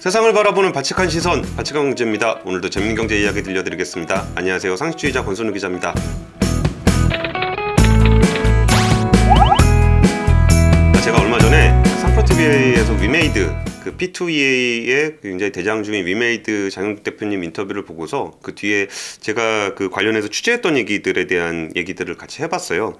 세상을 바라보는 바칙한 시선, 바칙한 경제입니다. 오늘도 재밌는 경제 이야기 들려드리겠습니다. 안녕하세요. 상식주의자 권순우 기자입니다. 제가 얼마 전에 삼프로TV에서 위메이드 그 P2EA의 굉장히 대장 중인 위메이드 장영국 대표님 인터뷰를 보고서 그 뒤에 제가 그 관련해서 취재했던 얘기들에 대한 얘기들을 같이 해봤어요.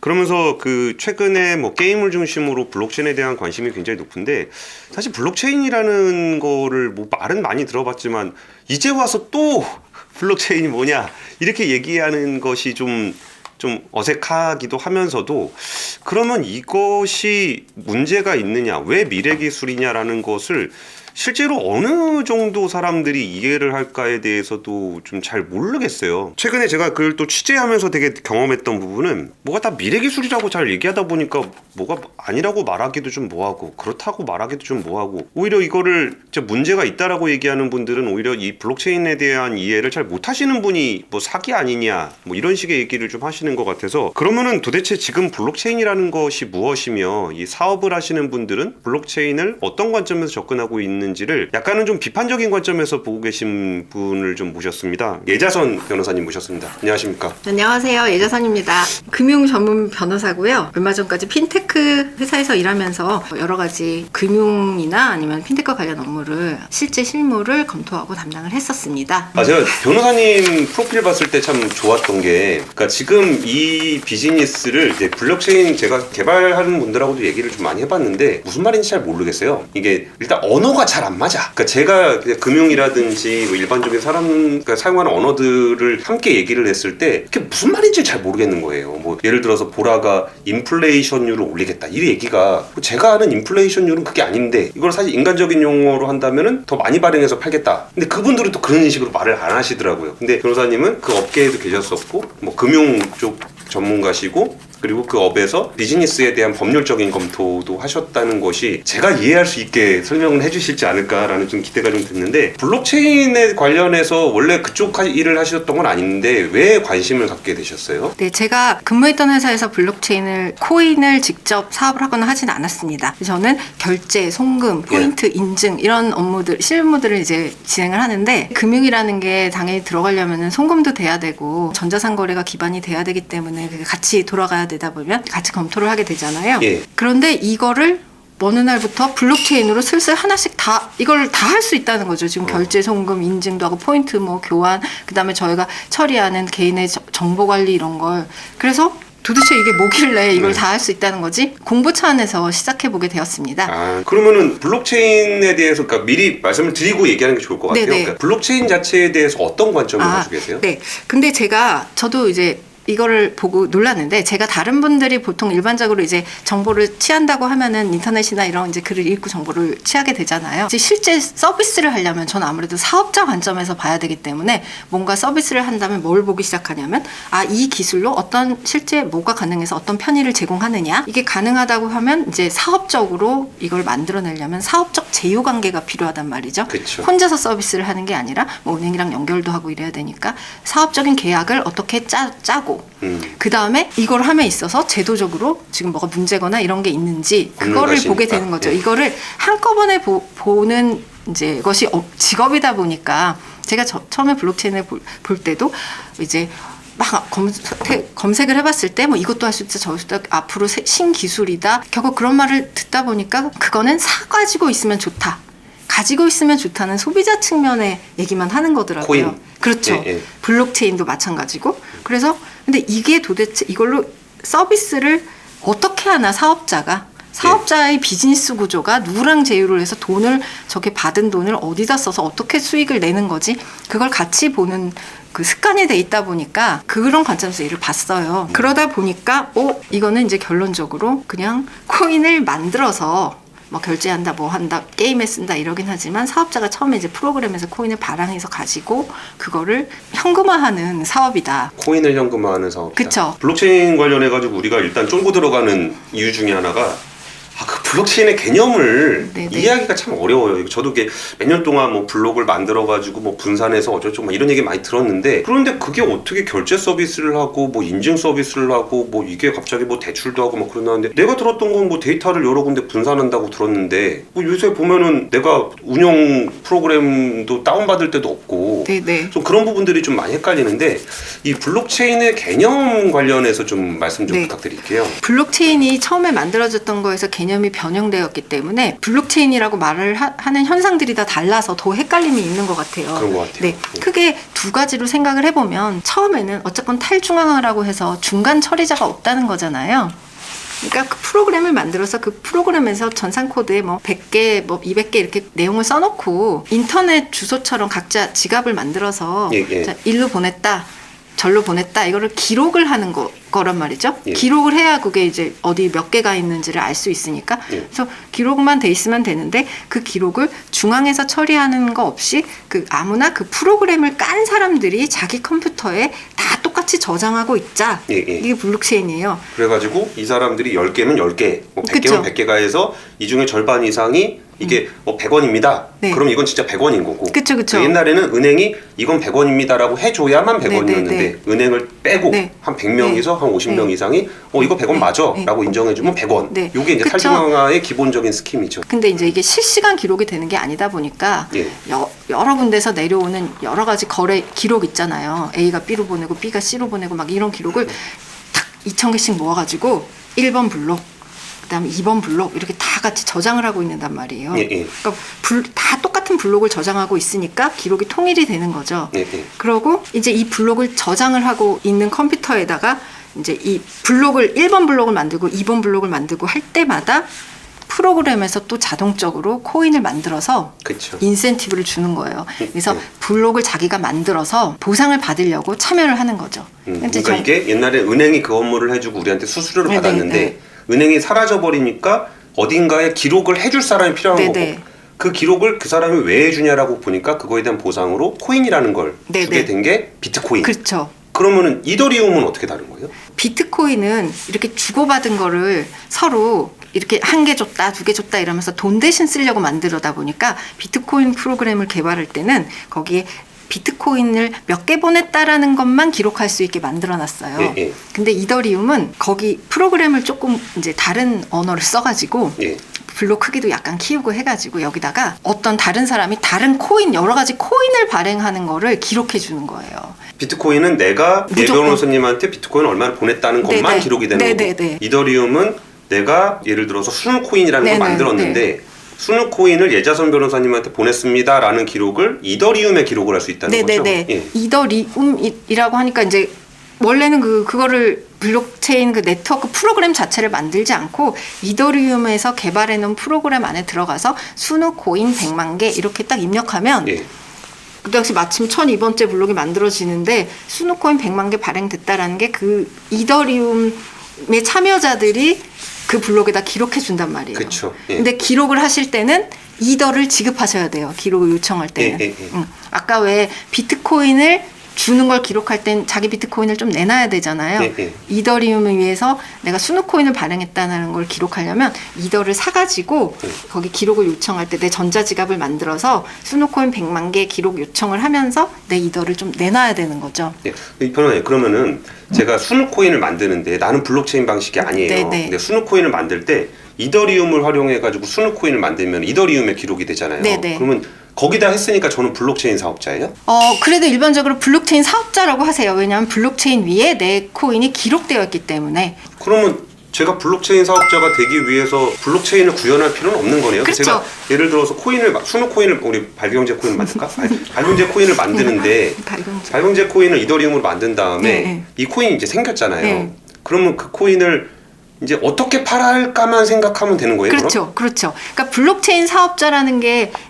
그러면서 그 최근에 뭐 게임을 중심으로 블록체인에 대한 관심이 굉장히 높은데 사실 블록체인이라는 거를 뭐 말은 많이 들어봤지만 이제 와서 또 블록체인이 뭐냐 이렇게 얘기하는 것이 좀 좀 어색하기도 하면서도 그러면 이것이 문제가 있느냐? 왜 미래 기술이냐라는 것을 실제로 어느 정도 사람들이 이해를 할까에 대해서도 좀 잘 모르겠어요. 최근에 제가 그걸 또 취재하면서 되게 경험했던 부분은 뭐가 다 미래 기술이라고 잘 얘기하다 보니까 뭐가 아니라고 말하기도 좀 뭐하고 그렇다고 말하기도 좀 뭐하고 오히려 이거를 문제가 있다라고 얘기하는 분들은 오히려 이 블록체인에 대한 이해를 잘 못하시는 분이 뭐 사기 아니냐 뭐 이런 식의 얘기를 좀 하시는 것 같아서 그러면은 도대체 지금 블록체인이라는 것이 무엇이며 이 사업을 하시는 분들은 블록체인을 어떤 관점에서 접근하고 있는 지를 약간은 좀 비판적인 관점에서 보고 계신 분을 좀 모셨습니다. 예자선 변호사님 모셨습니다. 안녕하십니까? 안녕하세요. 예자선입니다. 금융 전문 변호사고요. 얼마 전까지 핀테크 회사에서 일하면서 여러 가지 금융이나 아니면 핀테크 관련 업무를 실제 실무를 검토하고 담당을 했었습니다. 아 제가 변호사님 프로필 봤을 때 참 좋았던 게 그러니까 지금 이 비즈니스를 이제 블록체인 제가 개발하는 분들하고도 얘기를 좀 많이 해봤는데 무슨 말인지 잘 모르겠어요. 이게 일단 언어가 잘 안 맞아. 그러니까 제가 금융이라든지 뭐 일반적인 사람가 사용하는 언어들을 함께 얘기를 했을 때 그게 무슨 말인지 잘 모르겠는 거예요. 뭐 예를 들어서 보라가 인플레이션율을 올리 겠다 이 얘기가 뭐 제가 아는 인플레이션율은 그게 아닌데 이걸 사실 인간적인 용어로 한다면은 더 많이 발행해서 팔겠다. 근데 그분들은 또 그런 식으로 말을 안 하시더라고요. 근데 변호사님은 그 업계에도 계셨었고 뭐 금융 쪽 전문가시고 그리고 그 업에서 비즈니스에 대한 법률적인 검토도 하셨다는 것이 제가 이해할 수 있게 설명을 해주실지 않을까라는 좀 기대가 좀 됐는데 블록체인에 관련해서 원래 그쪽 하- 일을 하셨던 건 아닌데 왜 관심을 갖게 되셨어요? 네, 제가 근무했던 회사에서 블록체인을 코인을 직접 사업을 하거나 하진 않았습니다. 저는 결제, 송금, 포인트 인증 이런 업무들 실무들을 이제 진행을 하는데 금융이라는 게 당연히 들어가려면 송금도 돼야 되고 전자상거래가 기반이 돼야 되기 때문에 같이 돌아가야 되다 보면 같이 검토를 하게 되잖아요. 예. 그런데 이거를 어느 날부터 블록체인으로 슬슬 하나씩 다 이걸 다 할 수 있다는 거죠. 지금 결제, 송금, 인증도 하고 포인트 뭐 교환, 그다음에 저희가 처리하는 개인의 저- 정보 관리 이런 걸 그래서 도대체 이게 뭐길래 이걸 네. 다할 수 있다는 거지? 공부 차원에서 시작해 보게 되었습니다. 아 그러면은 블록체인에 대해서 그러니까 미리 말씀을 드리고 얘기하는 게 좋을 것 같아요. 네네. 그러니까 블록체인 자체에 대해서 어떤 관점을 가지고 계세요? 네. 근데 제가 저도 이제 이거를 보고 놀랐는데 제가 다른 분들이 보통 일반적으로 이제 정보를 취한다고 하면은 인터넷이나 이런 이제 글을 읽고 정보를 취하게 되잖아요. 이제 실제 서비스를 하려면 저는 아무래도 사업자 관점에서 봐야 되기 때문에 뭔가 서비스를 한다면 뭘 보기 시작하냐면 아 이 기술로 어떤 실제 뭐가 가능해서 어떤 편의를 제공하느냐 이게 가능하다고 하면 이제 사업적으로 이걸 만들어내려면 사업적 제휴 관계가 필요하단 말이죠. 그쵸. 혼자서 서비스를 하는 게 아니라 뭐 은행이랑 연결도 하고 이래야 되니까 사업적인 계약을 어떻게 짜, 짜고 음. 그 다음에 이걸 함에 있어서 제도적으로 지금 뭐가 문제거나 이런 게 있는지 그거를. 보게 되는 거죠. 예. 이거를 한꺼번에 보, 보는 이제 것이 어- 직업이다 보니까 제가 저- 처음에 블록체인을 볼, 볼 때도 이제 막 검색, 검색을 해봤을 때 뭐 이것도 할 수 있다 저것도 할수 있다 앞으로 새- 신기술이다 결국 그런 말을 듣다 보니까 그거는 사가지고 있으면 좋다 가지고 있으면 좋다는 소비자 측면의 얘기만 하는 거더라고요. 코인. 그렇죠. 예, 예. 블록체인도 마찬가지고. 그래서 근데 이게 도대체 이걸로 서비스를 어떻게 하나 사업자가 사업자의 비즈니스 구조가 누구랑 제휴를 해서 돈을 저게 받은 돈을 어디다 써서 어떻게 수익을 내는 거지 그걸 같이 보는 그 습관이 돼 있다 보니까 그런 관점에서 일을 봤어요. 그러다 보니까 어 이거는 이제 결론적으로 그냥 코인을 만들어서 뭐 결제한다 뭐 한다 게임에 쓴다 이러긴 하지만 사업자가 처음에 이제 프로그램에서 코인을 발행해서 가지고 그거를 현금화하는 사업이다. 코인을 현금화하는 사업. 그쵸. 블록체인 관련해 가지고 우리가 일단 쫄고 들어가는 이유 중에 하나가 아, 그 블록체인의 개념을 네네. 이해하기가 참 어려워요. 저도 이게 몇 년 동안 뭐 블록을 만들어 가지고 뭐 분산해서 어쩌고 막 이런 얘기 많이 들었는데 그런데 그게 어떻게 결제 서비스를 하고 뭐 인증 서비스를 하고 뭐 이게 갑자기 뭐 대출도 하고 막 그러는데 내가 들었던 건 뭐 데이터를 여러 군데 분산한다고 들었는데 뭐 요새 보면은 내가 운영 프로그램도 다운받을 때도 없고 네네. 좀 그런 부분들이 좀 많이 헷갈리는데 이 블록체인의 개념 관련해서 좀 말씀 좀 네. 부탁드릴게요. 블록체인이 처음에 만들어졌던 거에서 개념이 변형되었기 때문에 블록체인이라고 말을 하, 는 현상들이 다 달라서 더 헷갈림이 있는 것 같아요. 그런 것 같아요. 네, 크게 두 가지로 생각을 해보면 처음에는 어쨌건 탈중앙화라고 해서 중간 처리자가 없다는 거잖아요. 그러니까 그 프로그램을 만들어서 그 프로그램에서 전산 코드에 뭐 100개, 뭐 200개 이렇게 내용을 써놓고 인터넷 주소처럼 각자 지갑을 만들어서 예, 예. 자, 일로 보냈다. 절로 보냈다 이거를 기록을 하는 거, 거란 말이죠. 예. 기록을 해야 그게 이제 어디 몇 개가 있는지를 알 수 있으니까. 예. 그래서 기록만 돼 있으면 되는데 그 기록을 중앙에서 처리하는 거 없이 그 아무나 그 프로그램을 깐 사람들이 자기 컴퓨터에 다 똑같이 저장하고 있자. 예, 예. 이게 블록체인이에요. 그래가지고 이 사람들이 10개면 10개, 뭐 100개면 그쵸. 100개가 해서 이 중에 절반 이상이 이게 뭐 100원입니다. 네. 그럼 이건 진짜 100원인 거고. 그쵸, 그쵸. 옛날에는 은행이 이건 100원입니다라고 해줘야만 네, 100원이었는데 네, 은행을 빼고 네. 한 100명에서 한 50명 네. 이상이 어 이거 100원 네. 맞아 네. 라고 인정해주면 100원. 네. 이게 이제 그쵸. 탈중앙화의 기본적인 스킴이죠. 근데 이제 이게 실시간 기록이 되는 게 아니다 보니까 예. 여, 여러 군데서 내려오는 여러 가지 거래 기록 있잖아요. A가 B로 보내고 B가 C로 보내고 막 이런 기록을 탁 2천 개씩 모아가지고 1번 블록, 그다음에 2번 블록 이렇게 다 같이 저장을 하고 있는단 말이에요. 예, 예. 그러니까 불, 다 똑같은 블록을 저장하고 있으니까 기록이 통일이 되는 거죠. 예, 예. 그러고 이제 이 블록을 저장을 하고 있는 컴퓨터에다가 이제 이 블록을 1번 블록을 만들고 2번 블록을 만들고 할 때마다 프로그램에서 또 자동적으로 코인을 만들어서 그쵸. 인센티브를 주는 거예요. 그래서 네. 블록을 자기가 만들어서 보상을 받으려고 참여를 하는 거죠. 음, 그러니까 정- 이게 옛날에 은행이 그 업무를 해주고 우리한테 수수료를 네, 네, 받았는데 네. 은행이 사라져 버리니까 어딘가에 기록을 해줄 사람이 필요한 네, 거고 네. 그 기록을 그 사람이 왜 해주냐라고 보니까 그거에 대한 보상으로 코인이라는 걸 네, 주게 네. 된게 비트코인. 그렇죠. 그러면은 이더리움은 어떻게 다른 거예요? 비트코인은 이렇게 주고받은 거를 서로 이렇게 한 개 줬다, 두 개 줬다 이러면서 돈 대신 쓰려고 만들어다 보니까 비트코인 프로그램을 개발할 때는 거기에 비트코인을 몇 개 보냈다라는 것만 기록할 수 있게 만들어 놨어요. 예, 예. 근데 이더리움은 거기 프로그램을 조금 이제 다른 언어를 써가지고 예. 블록 크기도 약간 키우고 해가지고 여기다가 어떤 다른 사람이 다른 코인 여러 가지 코인을 발행하는 거를 기록해 주는 거예요. 비트코인은 내가 예 무조건. 변호사님한테 비트코인 얼마를 보냈다는 것만 네네. 기록이 되는 네네네. 거고 이더리움은 내가 예를 들어서 순코인이라는 걸 네네. 만들었는데 순코인을 예자선 변호사님한테 보냈습니다라는 기록을 이더리움에 기록을 할 수 있다는 거죠. 네네네. 예. 이더리움이라고 하니까 이제 원래는 그 그거를 블록체인 그 네트워크 프로그램 자체를 만들지 않고 이더리움에서 개발해 놓은 프로그램 안에 들어가서 순우 코인 100만 개 이렇게 딱 입력하면 예. 그 당시 마침 1002번째 블록이 만들어지는데 순우 코인 100만 개 발행됐다라는 게 그 이더리움의 참여자들이 그 블록에다 기록해 준단 말이에요. 그쵸. 예. 근데 기록을 하실 때는 이더를 지급하셔야 돼요. 기록을 요청할 때는. 예, 예, 예. 응. 아까 왜 비트코인을 주는 걸 기록할 땐 자기 비트코인을 좀 내놔야 되잖아요. 예, 예. 이더리움을 위해서 내가 순우코인을 발행했다는 걸 기록하려면 이더를 사가지고 예. 거기 기록을 요청할 때 내 전자지갑을 만들어서 순우코인 100만 개 기록 요청을 하면서 내 이더를 좀 내놔야 되는 거죠. 예. 이 변호사님 그러면은 제가 순코인을 만드는데 나는 블록체인 방식이 아니에요. 네 네. 근데 순코인을 만들 때 이더리움을 활용해 가지고 순코인을 만들면 이더리움에 기록이 되잖아요. 네 네. 그러면 거기다 했으니까 저는 블록체인 사업자예요? 어, 그래도 일반적으로 블록체인 사업자라고 하세요. 왜냐하면 블록체인 위에 내 코인이 기록되어 있기 때문에. 그러면 제가 블록체인 사업자가 되기 위해서 블록체인을 구현할 필요는 없는 거네요. 그렇죠. 제가 예를 들어서 코인을 마- 순우 코인을 우리 발병제 코인을 만들까? 발- 발병제 코인을 만드는데 발병제. 발병제 코인을 이더리움으로 만든 다음에 네, 네. 이 코인이 이제 생겼잖아요. 네. 그러면 그 코인을 이제 어떻게 팔아할까만 생각하면 되는 거예요. 그럼? 그렇죠. 그렇죠. 그러니까 블록체인 사업자라는 게딱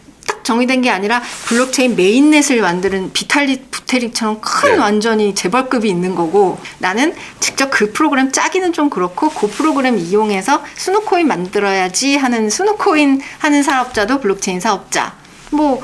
정의된 게 아니라 블록체인 메인넷을 만드는 비탈리 부테릭처럼 큰 네. 완전히 재벌급이 있는 거고 나는 직접 그 프로그램 짜기는 좀 그렇고 그 프로그램 이용해서 스누코인 만들어야지 하는 스누코인 하는 사업자도 블록체인 사업자. 뭐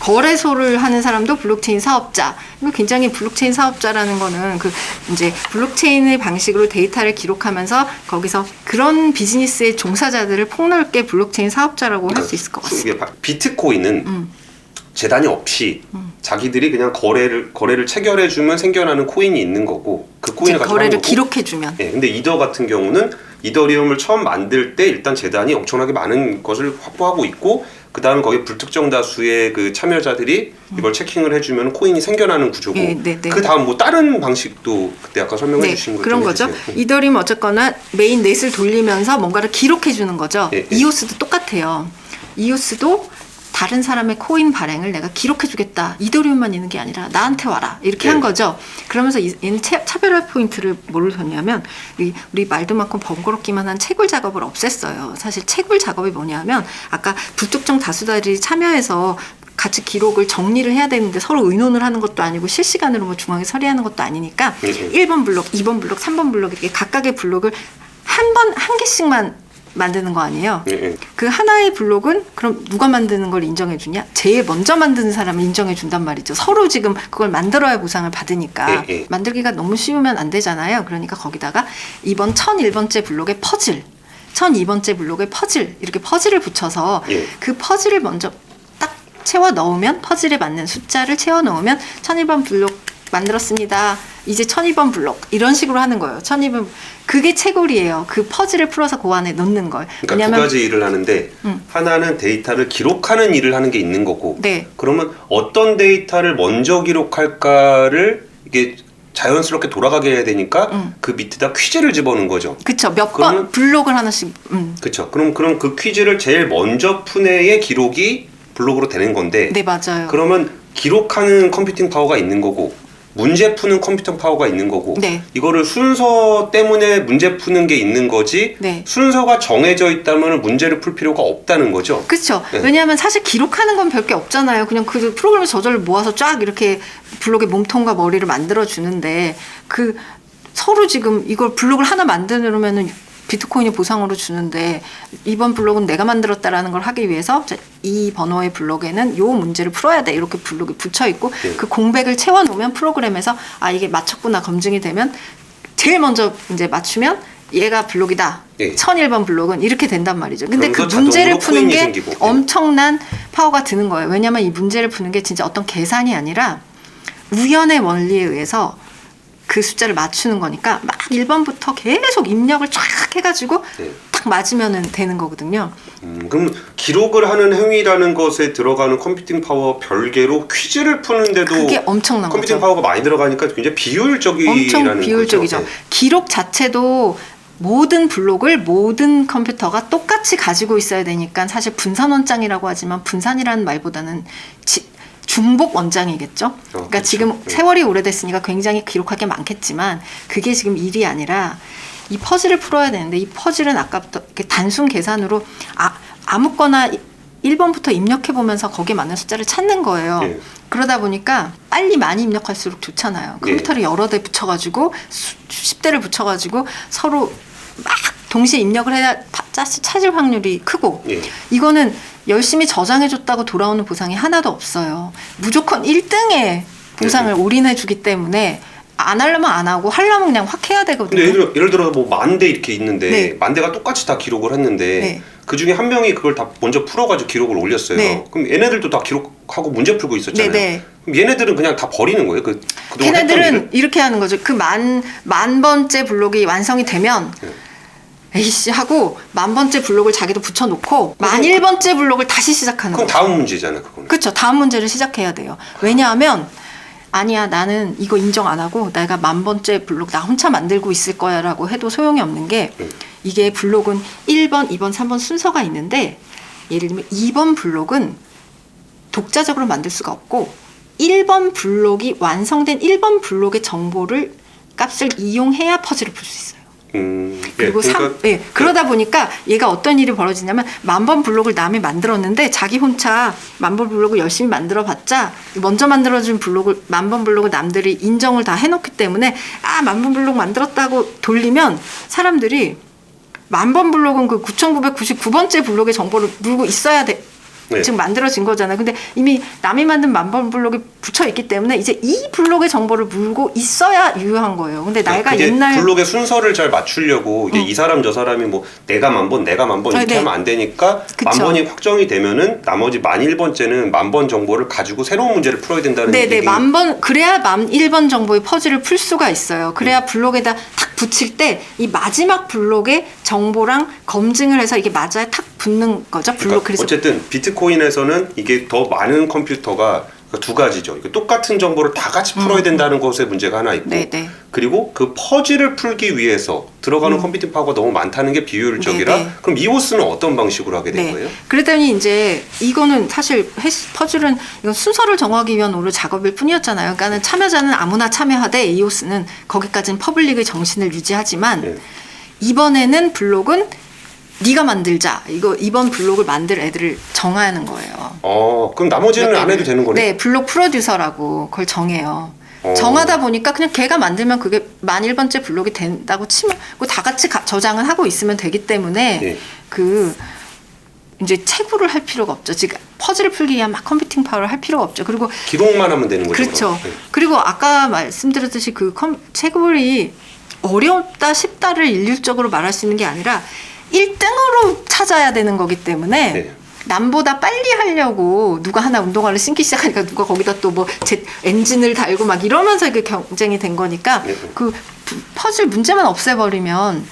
거래소를 하는 사람도 블록체인 사업자. 이거 굉장히 블록체인 사업자라는 거는 그 이제 블록체인의 방식으로 데이터를 기록하면서 거기서 그런 비즈니스의 종사자들을 폭넓게 블록체인 사업자라고 할 수 있을 것 같습니다. 이게 바- 비트코인은 음. 재단이 없이 자기들이 그냥 거래를 거래를 체결해 주면 생겨나는 코인이 있는 거고 그 코인을 가지고 거래를. 기록해 주면 예, 근데 이더 같은 경우는 이더리움을 처음 만들 때 일단 재단이 엄청나게 많은 것을 확보하고 있고 그 다음 거기에 불특정 다수의 그 참여자들이 이걸 체킹을 해주면 코인이 생겨나는 구조고 예, 네, 네. 그 다음 뭐 다른 방식도 그때 아까 설명해 주신 거 그런 좀 거죠. 해주세요. 이더리움 어쨌거나 메인 넷을 돌리면서 뭔가를 기록해 주는 거죠. 예, 예. 이오스도 똑같아요. 이오스도 다른 사람의 코인 발행을 내가 기록해 주겠다. 이더리움만 있는 게 아니라 나한테 와라. 이렇게 예. 한 거죠. 그러면서 이- 차- 차별화 포인트를 뭘로 뒀냐면 우리, 우리 말도 많고 번거롭기만 한 채굴 작업을 없앴어요. 사실 채굴 작업이 뭐냐면 아까 불특정 다수자들이 참여해서 같이 기록을 정리를 해야 되는데 서로 의논을 하는 것도 아니고 실시간으로 뭐 중앙에 처리하는 것도 아니니까 예, 예. 1번 블록, 2번 블록, 3번 블록 이렇게 각각의 블록을 한 번 한 개씩만 만드는 거 아니에요. 예, 예. 그 하나의 블록은 그럼 누가 만드는 걸 인정해 주냐? 제일 먼저 만드는 사람을 인정해 준단 말이죠. 서로 지금 그걸 만들어야 보상을 받으니까 예, 예. 만들기가 너무 쉬우면 안 되잖아요. 그러니까 거기다가 이번 1001번째 블록의 퍼즐, 1002번째 블록의 퍼즐 이렇게 퍼즐을 붙여서 예. 그 퍼즐을 먼저 딱 채워 넣으면 퍼즐에 맞는 숫자를 채워 넣으면 1001번 블록 만들었습니다. 이제 1002번 블록 이런 식으로 하는 거예요. 1002번 그게 채굴이에요. 그 퍼즐을 풀어서 그 안에 넣는 걸. 그러니까 두 가지 일을 하는데 음. 하나는 데이터를 기록하는 일을 하는 게 있는 거고 네. 그러면 어떤 데이터를 먼저 기록할까를 이게 자연스럽게 돌아가게 해야 되니까 음. 그 밑에다 퀴즈를 집어넣은 거죠. 그쵸 몇번 블록을 하나씩 음. 그렇죠. 그럼 그럼 그 퀴즈를 제일 먼저 푼 애의 기록이 블록으로 되는 건데 네 맞아요. 그러면 기록하는 컴퓨팅 파워가 있는 거고 문제 푸는 컴퓨팅 파워가 있는 거고 네. 이거를 순서 때문에 문제 푸는 게 있는 거지 네. 순서가 정해져 있다면 문제를 풀 필요가 없다는 거죠. 그렇죠. 네. 왜냐하면 사실 기록하는 건 별게 없잖아요. 그냥 그 프로그램 저절로 모아서 쫙 이렇게 블록의 몸통과 머리를 만들어 주는데 그 서로 지금 이걸 블록을 하나 만드려면은 비트코인이 보상으로 주는데 이번 블록은 내가 만들었다라는 걸 하기 위해서 자, 이 번호의 블록에는 요 문제를 풀어야 돼 이렇게 블록이 붙여 있고 네. 그 공백을 채워 놓으면 프로그램에서 아 이게 맞췄구나 검증이 되면 제일 먼저 이제 맞추면 얘가 블록이다. 예. 1001번 블록은 이렇게 된단 말이죠. 근데 그 문제를 푸는 게 생기고. 예. 엄청난 파워가 드는 거예요. 왜냐하면 이 문제를 푸는 게 진짜 어떤 계산이 아니라 우연의 원리에 의해서 그 숫자를 맞추는 거니까 막 1번부터 계속 입력을 쫙 해가지고 네. 딱 맞으면 되는 거거든요. 음, 그럼 기록을 하는 행위라는 것에 들어가는 컴퓨팅 파워 별개로 퀴즈를 푸는데도 그게 엄청난 컴퓨팅 거죠. 파워가 많이 들어가니까 굉장히 비효율적이라는 엄청 비효율적이죠. 거죠. 네. 기록 자체도 모든 블록을 모든 컴퓨터가 똑같이 가지고 있어야 되니까 사실 분산 원장이라고 하지만 분산이라는 말보다는 지- 중복 원장이겠죠. 그러니까 그렇죠. 지금 네. 세월이 오래됐으니까 굉장히 기록할 게 많겠지만 그게 지금 일이 아니라 이 퍼즐을 풀어야 되는데 이 퍼즐은 아까부터 이렇게 단순 계산으로 아, 아무거나 1번부터 입력해 보면서 거기에 맞는 숫자를 찾는 거예요. 예. 그러다 보니까 빨리 많이 입력할수록 좋잖아요. 예. 컴퓨터를 여러 대 붙여가지고 수- 수십 대를 붙여가지고 서로 막 동시에 입력을 해야 찾을 확률이 크고 예. 이거는 열심히 저장해줬다고 돌아오는 보상이 하나도 없어요. 무조건 1등에 보상을 네. 올인해주기 때문에 안 하려면 안 하고 하려면 그냥 확 해야 되거든요. 근데 예를, 예를 들어 뭐 만 대 이렇게 있는데 네. 만 대가 똑같이 다 기록을 했는데 네. 그 중에 한 명이 그걸 다 먼저 풀어가지고 기록을 올렸어요. 네. 그럼 얘네들도 다 기록하고 문제 풀고 있었잖아요. 네, 네. 그럼 얘네들은 그냥 다 버리는 거예요. 그 걔네들은? 이렇게 하는 거죠. 그 만 만 번째 블록이 완성이 되면 네. 에이씨 하고 만 번째 블록을 자기도 붙여놓고 만 그럼 일 번째 블록을 다시 시작하는 그건 거예요. 다음 문제잖아요. 그거는. 그렇죠. 다음 문제를 시작해야 돼요. 왜냐하면 아니야 나는 이거 인정 안 하고 내가 만 번째 블록 나 혼자 만들고 있을 거야라고 해도 소용이 없는 게 음. 이게 블록은 1번, 2번, 3번 순서가 있는데 예를 들면 2번 블록은 독자적으로 만들 수가 없고 1번 블록이 완성된 1번 블록의 정보를 값을 이용해야 퍼즐을 풀 수 있어요. 음, 예, 그리고 삼 그러니까 예, 그러다 보니까 얘가 어떤 일이 벌어지냐면 만번 블록을 남이 만들었는데 자기 혼자 만번 블록을 열심히 만들어 봤자 먼저 만들어준 블록을 만번 블록을 남들이 인정을 다 해놓기 때문에 아 만번 블록 만들었다고 돌리면 사람들이 만번 블록은 그 9,999번째 블록의 정보를 물고 있어야 돼 네. 지금 만들어진 거잖아요. 근데 이미 남이 만든 만번 블록이 붙여 있기 때문에 이제 이 블록의 정보를 물고 있어야 유효한 거예요. 근데 내가 그게 옛날 블록의 순서를 잘 맞추려고 이게 음. 이 사람 저 사람이 뭐 내가 만번 내가 만번 아, 이렇게 네. 하면 안 되니까 그쵸. 만 번이 확정이 되면은 나머지 만 일 번째는 만번 정보를 가지고 새로운 문제를 풀어야 된다는 네네 얘기. 만번 그래야 만 1번 정보의 퍼즐을 풀 수가 있어요. 그래야 음. 블록에다 탁 붙일 때 이 마지막 블록의 정보랑 검증을 해서 이게 맞아야 탁 붙는 거죠. 블록 그러니까 그래서 어쨌든 비트 코인에서는 이게 더 많은 컴퓨터가 그두 가지죠. 이게 똑같은 정보를 다 같이 풀어야 된다는 것의 문제가 하나 있고, 음. 네네. 그리고 그 퍼즐을 풀기 위해서 들어가는 컴퓨팅 파워가 너무 많다는 게 비효율적이라. 음. 네네. 그럼 이오스는 어떤 방식으로 하게 된 네. 거예요? 그랬더니 이제 이거는 사실 퍼즐은 이건 순서를 정하기 위한 오늘 작업일 뿐이었잖아요. 그러니까는 참여자는 아무나 참여하되 이오스는 거기까지는 퍼블릭의 정신을 유지하지만 네. 이번에는 블록은 네가 만들자. 이거 이번 블록을 만들 애들을 정하는 거예요. 어, 그럼 나머지는 안 해도 되는 거네. 네, 블록 프로듀서라고 그걸 정해요. 어. 정하다 보니까 그냥 걔가 만들면 그게 만 1번째 블록이 된다고 치면 그거 다 같이 가- 저장을 하고 있으면 되기 때문에 예. 그 이제 채굴을 할 필요가 없죠. 지금 퍼즐을 풀기 위한 막 컴퓨팅 파워를 할 필요가 없죠. 그리고 기록만 하면 되는 거죠. 그렇죠. 그럼? 네. 그리고 아까 말씀드렸듯이 그 컴, 채굴이 어렵다 쉽다를 일률적으로 말할 수 있는 게 아니라 1등으로 찾아야 되는 거기 때문에 네. 남보다 빨리 하려고 누가 하나 운동화를 신기 시작하니까 누가 거기다 또뭐 엔진을 달고 막 이러면서 이게 경쟁이 된 거니까 네. 그 퍼즐 문제만 없애버리면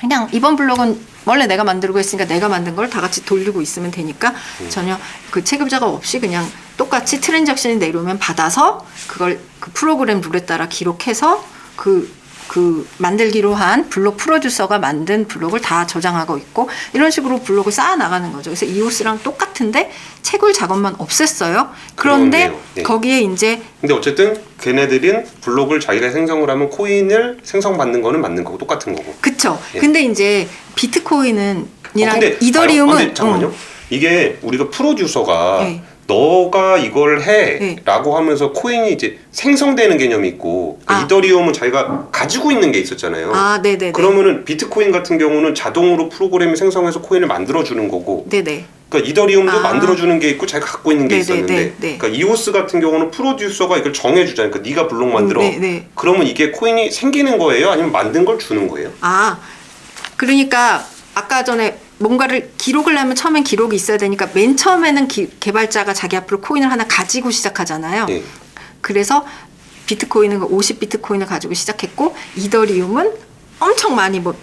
그냥 이번 블록은 원래 내가 만들고 했으니까 내가 만든 걸 다 같이 돌리고 있으면 되니까 전혀 그 체급 작업 없이 그냥 똑같이 트랜잭션이 내려오면 받아서 그걸 그 프로그램 룰에 따라 기록해서 그, 그 만들기로 한 블록 프로듀서가 만든 블록을 다 저장하고 있고 이런 식으로 블록을 쌓아 나가는 거죠. 그래서 이오스랑 똑같은데 채굴 작업만 없앴어요. 그런데. 네. 거기에 이제 근데 어쨌든 걔네들은 블록을 자기가 생성을 하면 코인을 생성받는 거는 맞는 거고 똑같은 거고. 그쵸. 예. 근데 이제 비트코인은 이랑 어, 이더리움은 아, 근데 잠깐만요. 어, 이게 우리가 프로듀서가 네. 너가 이걸 네. 해라고 하면서 코인이 이제 생성되는 개념이 있고 그러니까 아. 이더리움은 자기가 가지고 있는 게 있었잖아요. 아, 네네네. 그러면은 비트코인 같은 경우는 자동으로 프로그램이 생성해서 코인을 만들어 주는 거고 네네. 그러니까 이더리움도 아. 만들어 주는 게 있고 자기가 갖고 있는 게 네, 있었는데 네, 네, 네. 그러니까 이오스 같은 경우는 프로듀서가 이걸 정해 주잖아요. 그러니까 네가 블록 만들어. 음, 네, 네. 그러면 이게 코인이 생기는 거예요? 아니면 만든 걸 주는 거예요? 아, 그러니까 아까 전에 뭔가를 기록을 하면 처음엔 기록이 있어야 되니까 맨 처음에는 기- 개발자가 자기 앞으로 코인을 하나 가지고 시작하잖아요. 예. 그래서 비트코인은 50비트코인을 가지고 시작했고 이더리움은 엄청 많이 뭐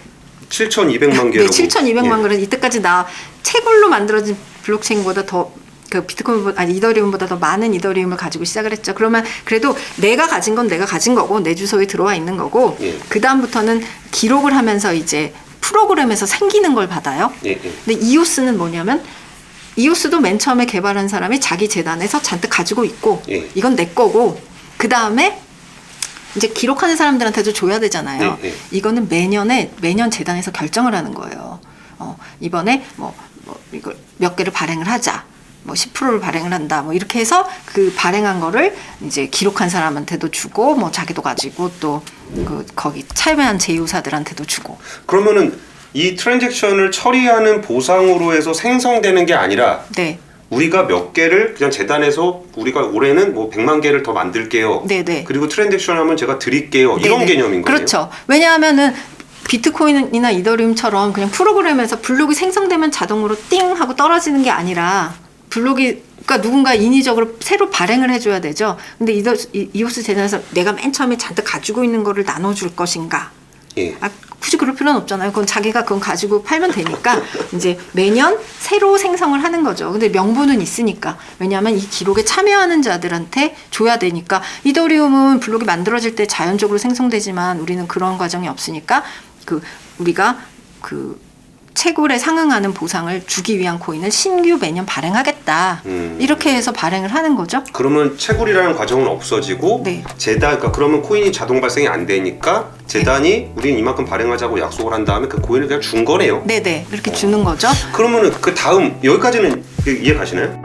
7,200만 네, 개라고. 7,200만 예. 그래 이때까지 나 채굴로 만들어진 블록체인보다 더 그 비트코인보다 아니 이더리움보다 더 많은 이더리움을 가지고 시작을 했죠. 그러면 그래도 내가 가진 건 내가 가진 거고 내 주소에 들어와 있는 거고 예. 그 다음부터는 기록을 하면서 이제 프로그램에서 생기는 걸 받아요. 예, 예. 근데 이오스는 뭐냐면 이오스도 맨 처음에 개발한 사람이 자기 재단에서 잔뜩 가지고 있고 예. 이건 내 거고 그 다음에 이제 기록하는 사람들한테도 줘야 되잖아요. 예, 예. 이거는 매년에 매년 재단에서 결정을 하는 거예요. 어, 이번에 뭐, 뭐 이걸 몇 개를 발행을 하자. 뭐 10%를 발행을 한다. 뭐 이렇게 해서 그 발행한 거를 이제 기록한 사람한테도 주고 뭐 자기도 가지고 또 그 거기 참여한 제휴사들한테도 주고. 그러면은 이 트랜잭션을 처리하는 보상으로 해서 생성되는 게 아니라 네. 우리가 몇 개를 그냥 재단에서 우리가 올해는 뭐 100만 개를 더 만들게요. 네네. 그리고 트랜잭션 하면 제가 드릴게요. 이런 네네. 개념인 거예요. 그렇죠. 왜냐하면은 비트코인이나 이더리움처럼 그냥 프로그램에서 블록이 생성되면 자동으로 띵 하고 떨어지는 게 아니라 블록이 그러니까 누군가 인위적으로 새로 발행을 해줘야 되죠. 근데 이더, 이, 이오스 재단에서 내가 맨 처음에 잔뜩 가지고 있는 거를 나눠줄 것인가? 예. 아, 굳이 그럴 필요는 없잖아요. 그건 자기가 그건 가지고 팔면 되니까 이제 매년 새로 생성을 하는 거죠. 근데 명분은 있으니까. 왜냐하면 이 기록에 참여하는 자들한테 줘야 되니까. 이더리움은 블록이 만들어질 때 자연적으로 생성되지만 우리는 그런 과정이 없으니까 그 우리가 그 채굴에 상응하는 보상을 주기 위한 코인을 신규 매년 발행하겠다. 음. 이렇게 해서 발행을 하는 거죠. 그러면 채굴이라는 과정은 없어지고 네. 재단 그러니까 그러면 코인이 자동 발생이 안 되니까 재단이 우리는 이만큼 발행하자고 약속을 한 다음에 그 코인을 그냥 준 거네요. 네네. 이렇게 주는 거죠. 그러면은 그 다음 여기까지는 이해 가시나요?